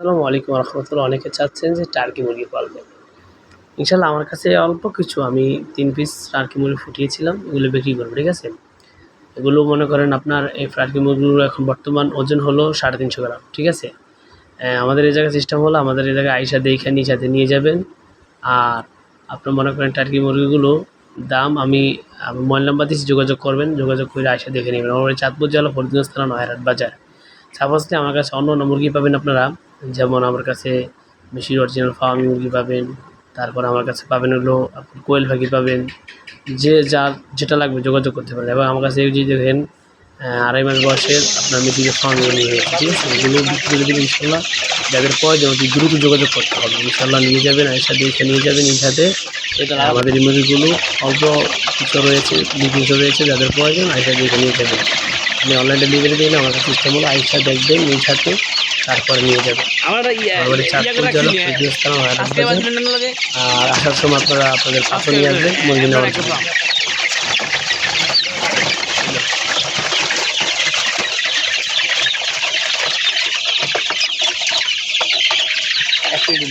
আসসালামু আলাইকুম রহমতুল্লাহ। অনেকে চাচ্ছেন যে টার্কি মুরগি পালবেন ইনশাল্লাহ আমার কাছে অল্প কিছু, আমি তিন পিস টার্কি মুরগি ফুটিয়েছিলাম, এগুলো বিক্রি করব, ঠিক আছে? এগুলো মনে করেন আপনার এই টার্কি মুরগিগুলো এখন বর্তমান ওজন হলো সাড়ে তিনশো গ্রাম, ঠিক আছে? আমাদের এই জায়গায় সিস্টেম হলো, আমাদের এই জায়গায় আইসা দেখে সাথে নিয়ে যাবেন। আর আপনার মনে করেন টার্কি মুরগিগুলো দাম, আমি মোবাইল নাম্বার দিচ্ছি যোগাযোগ করবেন, যোগাযোগ করে আইসা দেখে নেবেন। আমার চাঁদপুর জেলা, ফরিদগঞ্জ থানা, নয়হাট বাজার। সাপোজলি আমার কাছে অন্য অন্য মুরগি পাবেন আপনারা? যেমন আমার কাছে মিশির অরিজিনাল ফার্মি মুরগি পাবেন, তারপর আমার কাছে পাবেন হলো আপনি কোয়েল পাখি পাবেন, যে যার যেটা লাগবে যোগাযোগ করতে পারেন। এবং আমার কাছে এই যে দেখেন আড়াই মাস বয়সের আপনার মিশিরের ফার্মি মুরগি রয়েছে ঠিক আছে এগুলো বিক্রি করে দেবেন ইনশাল্লাহ। যাদের প্রয়োজন অতি দ্রুত যোগাযোগ করতে হবে। ইনশাল্লাহ নিয়ে যাবেন এর সাথে এসে নিয়ে যাবেন এর সাথে আমাদের মুরগিগুলো অল্প কিছু রয়েছে কিছু রয়েছে যাদের প্রয়োজন আইসা দেখে নিয়ে যাবেন। আপনি অনলাইন ডেলিভারি দিন আমার কাছে সিস্টেম হলো আইসা দেখবেন নিজ হাতে তারপরে নিয়ে যাবেন। ইয়া আমার চাঁদপুর জেলা আর আসার সময় আপনারা আপনাদের পাশে নিয়ে আসবেন মুরগি নেওয়ার জন্য একটু দিন